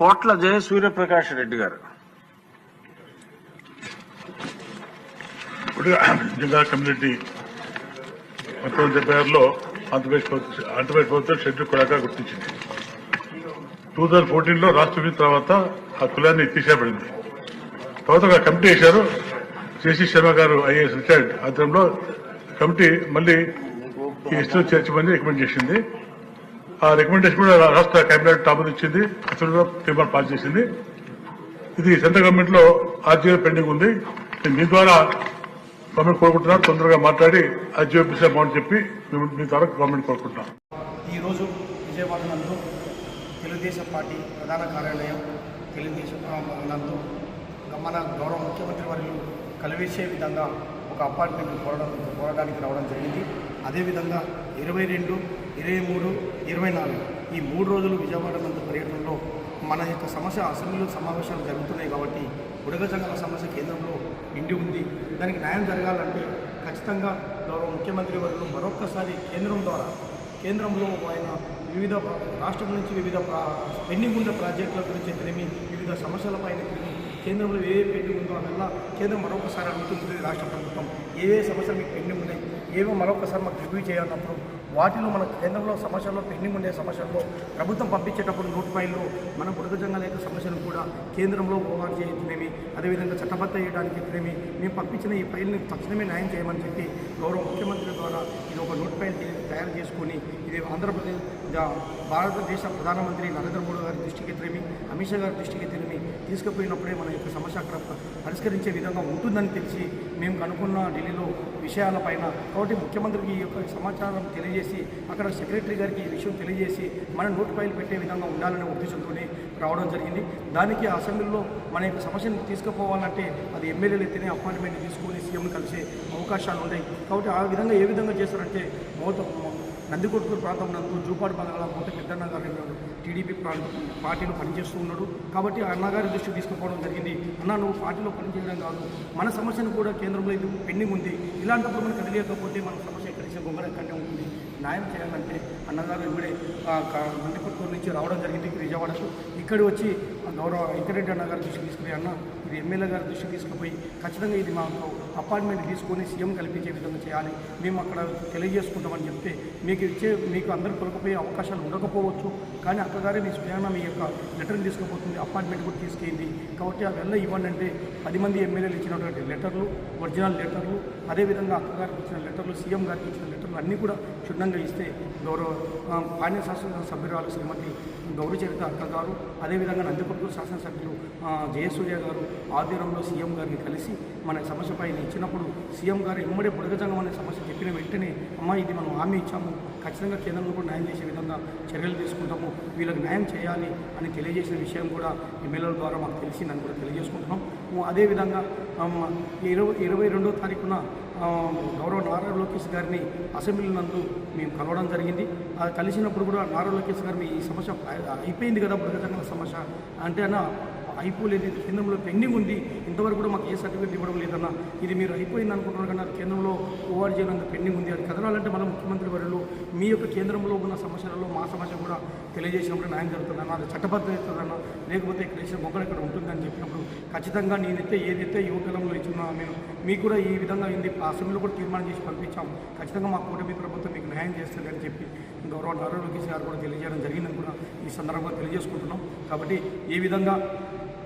కోట్ల జయ సూర్యప్రకాష్ రెడ్డి గారు. ఇప్పుడు జిల్లా కమ్యూనిటీ పంతొమ్మిది డెబ్బై ఆరులో ఆంధ్రప్రదేశ్ ప్రభుత్వం ఆంధ్రప్రదేశ్ ప్రభుత్వం షెడ్యూల్ కులాగా గుర్తించింది. టూ థౌజండ్ ఫోర్టీన్లో రాష్ట్ర విభజన తర్వాత ఆ కులాన్ని తీసేయబడింది. తర్వాత ఒక కమిటీ వేశారు. జేసీ శర్మ గారు ఐఏఎస్ రిటైర్డ్ ఆధ్వర్యంలో కమిటీ మళ్ళీ ఈ ఇష్టం చేర్చమని రికమెండ్ చేసింది. ఆ రికమెండేషన్ కూడా రాష్ట్ర కేబినెట్ ఆమోదించింది అసలు తీర్మానం పాస్ చేసింది. ఇది సెంట్రల్ గవర్నమెంట్లో ఆర్జీఓ పెండింగ్ ఉంది. మీ ద్వారా గవర్నమెంట్ కోరుకుంటున్నాను తొందరగా మాట్లాడి ఆర్జీఓ పిలిచే బాగుంది చెప్పి మీ- మీ ద్వారా గవర్నమెంట్ కోరుకుంటున్నాను ఈరోజు విజయవాడ నందు తెలుగుదేశం పార్టీ ప్రధాన కార్యాలయం తెలుగుదేశం నందు మన గౌరవ ముఖ్యమంత్రి వారిని కలివేసే విధంగా ఒక అపార్ట్మెంట్ కోరడం కోరడానికి రావడం జరిగింది. అదేవిధంగా ఇరవై రెండు ఇరవై మూడు ఇరవై నాలుగు. ఈ మూడు రోజులు విజయవాడ నందు పర్యటనలో మన యొక్క సమస్య అసెంబ్లీలో సమావేశాలు జరుగుతున్నాయి కాబట్టి బుడగ సమస్య కేంద్రంలో నిండి ఉంది. దానికి న్యాయం జరగాలంటే ఖచ్చితంగా గౌరవ ముఖ్యమంత్రి వర్గం మరొక్కసారి కేంద్రం ద్వారా కేంద్రంలో ఆయన వివిధ రాష్ట్రం నుంచి వివిధ ప్రా- పెండింగ్ ఉన్న ప్రాజెక్టుల గురించి తెలిమి వివిధ సమస్యలపైన అయితేనేమి కేంద్రంలో ఏ ఏ పెండింగ్ ఉందో అదల్లా కేంద్రం మరొకసారి అడుగుతుంది రాష్ట్ర ప్రభుత్వం. ఏ ఏ సమస్యలు మీకు పెండింగ్ ఉన్నాయి ఏవో మరొకసారి మాకు రివ్యూ చేయాలన్నప్పుడు వాటిలో మన కేంద్రంలో సమస్యల్లో పెండింగ్ ఉండే సమస్యల్లో ప్రభుత్వం పంపించేటప్పుడు నోటి ఫైల్లో మన బుడగ జంగాల సమస్యలు కూడా కేంద్రంలో ఓవర్ చేయటమేమి అదేవిధంగా చట్టబద్ధ చేయడానికి అయితేనేమి మేము పంపించిన ఈ ఫైల్ని తక్షణమే న్యాయం చేయమని చెప్పి గౌరవ ముఖ్యమంత్రి ద్వారా ఇది ఒక నోట్ ఫైల్ తయారు చేసుకొని ఇది ఆంధ్రప్రదేశ్ భారతదేశ ప్రధానమంత్రి నరేంద్ర మోడీ గారి దృష్టికి త్రిమి అమిత్ షా గారి దృష్టికి తిరిమి తీసుకుపోయినప్పుడే మన యొక్క సమస్య అక్కడ పరిష్కరించే విధంగా ఉంటుందని తెలిసి మేము కనుక్కున్న ఢిల్లీలో విషయాలపైన కాబట్టి ముఖ్యమంత్రికి ఈ యొక్క సమాచారం తెలియజేసి అక్కడ సెక్రటరీ గారికి ఈ విషయం తెలియజేసి మన నోట్ ఫైల్ పెట్టే విధంగా ఉండాలనే ఉద్దేశంతోనే రావడం జరిగింది. దానికి అసెంబ్లీలో మన యొక్క సమస్యను తీసుకుపోవాలంటే అది ఎమ్మెల్యేలు అయితేనే అపాయింట్మెంట్ తీసుకొని సీఎంను కలిసే అవకాశాలు ఉన్నాయి కాబట్టి ఆ విధంగా ఏ విధంగా చేస్తారంటే మోత నందికొట్కూరు ప్రాంతం నందు జూపాడు పదగల మూత పెద్దన్న గారు టీడీపీ ప్రాంత పార్టీలో పనిచేస్తూ ఉన్నాడు కాబట్టి అన్నగారి దృష్టికి తీసుకుపోవడం జరిగింది. అన్న నువ్వు పార్టీలో పనిచేయడం కాదు. మన సమస్యను కూడా కేంద్రంలో ఇది పెండింగ్ ఉంది. ఇలాంటప్పుడు మనం తెలియకపోతే మన సమస్య కలిసి గొంగళ కంటే ఉంటుంది. న్యాయం చేయాలంటే అన్నగారు ఇప్పుడే నందికొట్కూరు నుంచి రావడం జరిగింది విజయవాడకు. ఇక్కడ వచ్చి గౌరవ వెంకరెడ్డి అన్నగారి దృష్టికి తీసుకుని అన్న ఇది ఎమ్మెల్యే గారి దృష్టికి తీసుకుపోయి ఖచ్చితంగా ఇది మాకు అపార్ట్మెంట్ తీసుకొని సీఎం కల్పించే విధంగా చేయాలి. మేము అక్కడ తెలియజేసుకుంటామని చెప్తే మీకు ఇచ్చే మీకు అందరూ కొలకపోయే అవకాశాలు ఉండకపోవచ్చు. కానీ అక్కగారే మీ స్వయాన మీ యొక్క లెటర్ని తీసుకుపోతుంది. అపార్ట్మెంట్ కూడా తీసుకెళ్ళింది కాబట్టి ఆ వెళ్ళ ఇవ్వండి అంటే పది మంది ఎమ్మెల్యేలు ఇచ్చినటువంటి లెటర్లు ఒరిజినల్ లెటర్లు అదేవిధంగా అక్కగారికి ఇచ్చిన లెటర్లు సీఎం గారికి ఇచ్చిన లెటర్లు అన్నీ కూడా క్షుణ్ణంగా ఇస్తే గౌరవ పాణ్య శాసన సభ్యురాలు శ్రీమతి గౌరీ చరిత అక్క గారు అదేవిధంగా నందికొట్టు శాసనసభ్యులు జయసూర్య గారు ఆధ్వర్యంలో సీఎం గారిని కలిసి మన సమస్య పైన ఇచ్చినప్పుడు సీఎం గారు ఎమ్మడే బుడగజంగం అనే సమస్య చెప్పిన వెంటనే అమ్మ ఇది మనం హామీ ఇచ్చాము. ఖచ్చితంగా కేంద్రంలో కూడా న్యాయం చేసే విధంగా చర్యలు తీసుకుంటాము. వీళ్ళకి న్యాయం చేయాలి అని తెలియజేసిన విషయం కూడా ఎమ్మెల్యేల ద్వారా మాకు తెలిసి నన్ను కూడా తెలియజేసుకుంటున్నాం. అదేవిధంగా ఇరవై ఇరవై రెండో తారీఖున గౌరవ నారా లోకేష్ గారిని అసెంబ్లీ నందు మేము కలవడం జరిగింది. అది కలిసినప్పుడు కూడా నారా లోకేష్ గారిని ఈ సమస్య అయిపోయింది కదా బుడగజంగల సమస్య. అంటే అన్న అయిపోలేదు కేంద్రంలో పెండింగ్ ఉంది. ఇంతవరకు కూడా మాకు ఏ సర్టిఫికేట్ ఇవ్వడం లేదన్న ఇది మీరు అయిపోయింది అనుకుంటున్నారు కానీ కేంద్రంలో ఓఆర్జీ అనేది పెండింగ్ ఉంది. అది కదలాలంటే మన ముఖ్యమంత్రి వర్యులు మీ యొక్క కేంద్రంలో ఉన్న సమస్యలలో మా సమస్య కూడా తెలియజేసినప్పుడు న్యాయం జరుగుతుందన్న అది చట్టబద్ధ అవుతుందన్న లేకపోతే ఇక్కడ వేసిన మొక్కలు ఇక్కడ ఉంటుందని చెప్పినప్పుడు ఖచ్చితంగా నేనైతే ఏదైతే యువకులంలో ఇచ్చిన మేము మీకు కూడా ఈ విధంగా అయింది అసెంబ్లీలో కూడా తీర్మానం చేసి పంపించాం ఖచ్చితంగా మా కూటమి ప్రభుత్వం మీకు న్యాయం చేస్తుంది అని చెప్పి గౌరవ నారా లోకేష్ గారు కూడా తెలియజేయడం జరిగిందని కూడా ఈ సందర్భంగా తెలియజేసుకుంటున్నాం. కాబట్టి ఈ విధంగా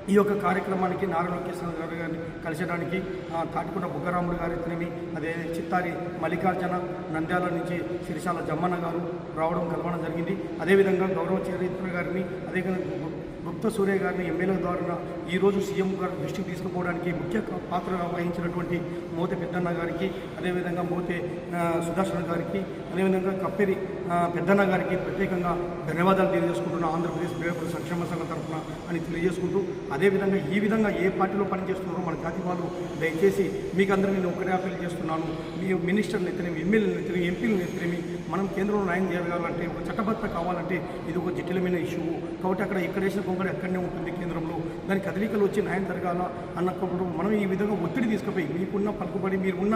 ఈ యొక్క కార్యక్రమానికి నారా లోకేశ్వర గారు గారిని కలిసడానికి ఆ, బుగ్గరాముడు గారి అయితేనేమి అదే చిత్తారి మల్లికార్జున నంద్యాల నుంచి సిరిశాల జమ్మన్న గారు రావడం కలవడం జరిగింది. అదేవిధంగా గౌరవ చరిత్ర గారిని అదేవిధంగా గుప్త సూర్య గారిని ఎమ్మెల్యే ద్వారా ఈరోజు సీఎం గారి దృష్టికి తీసుకుపోవడానికి ముఖ్య పాత్ర వహించినటువంటి మోతే పెద్దన్న గారికి అదేవిధంగా మోతే సుదర్శన గారికి అదేవిధంగా కప్పేరి పెద్దన్న గారికి ప్రత్యేకంగా ధన్యవాదాలు తెలియజేసుకుంటున్న ఆంధ్రప్రదేశ్ వ్యవసాయ సంక్షేమ సంఘం తరఫున అని తెలియజేసుకుంటూ అదేవిధంగా ఈ విధంగా ఏ పార్టీలో పనిచేస్తున్నారో మన జాతి వాళ్ళు దయచేసి మీకు అందరూ నేను ఒకటే అప్పీల్ చేస్తున్నాను. మీ మినిస్టర్ని ఎత్తనేమి ఎమ్మెల్యేలు ఎత్తనేమి ఎంపీలను ఎత్తనేమి మనం కేంద్రంలో న్యాయం చేయగలంటే ఒక చట్టబద్ధత కావాలంటే ఇది ఒక జటిలమైన ఇష్యూ. కాబట్టి అక్కడ ఎక్కడ వేసిన కొంగడ ఎక్కడనే ఉంటుంది కేంద్రంలో. దాని కదలికలు వచ్చి న్యాయం జరగాల అన్నప్పుడు మనం ఈ విధంగా ఒత్తిడి తీసుకుపోయి మీకున్న పలుకుబడి మీరున్న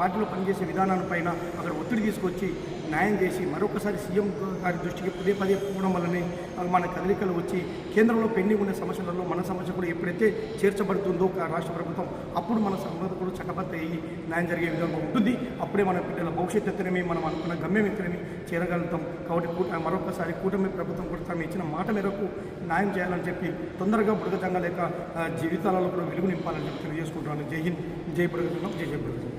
పార్టీలో పనిచేసే విధానాలపైన అక్కడ ఒత్తిడి తీసుకొచ్చి న్యాయం చేసి మరొకసారి సీఎం గారి దృష్టికి పదే పదే పోవడం వల్లనే మన కదలికలు వచ్చి కేంద్రంలో పెండింగ్ ఉన్న సమస్యలలో మన సమస్య కూడా ఎప్పుడైతే చేర్చబడుతుందో ఒక రాష్ట్ర ప్రభుత్వం అప్పుడు మన సమస్య కూడా చక్కబద్ద అయ్యి న్యాయం జరిగే విధంగా ఉంటుంది. అప్పుడే మన బిడ్డల భవిష్యత్తు ఎత్తనమే మనం అనుకున్న గమ్యం ఎత్తనమే చేరగలుగుతాం. కాబట్టి కూట మరొకసారి కూటమి ప్రభుత్వం కూడా తమ ఇచ్చిన మాట మేరకు న్యాయం చేయాలని చెప్పి తొందరగా బుడగతంగా లేక జీవితాలలో కూడా వెలుగు నింపాలని చెప్పి తెలియజేసుకుంటున్నాను. జై హింద్. జై బుడగతంగం జై జై బుడగతంగం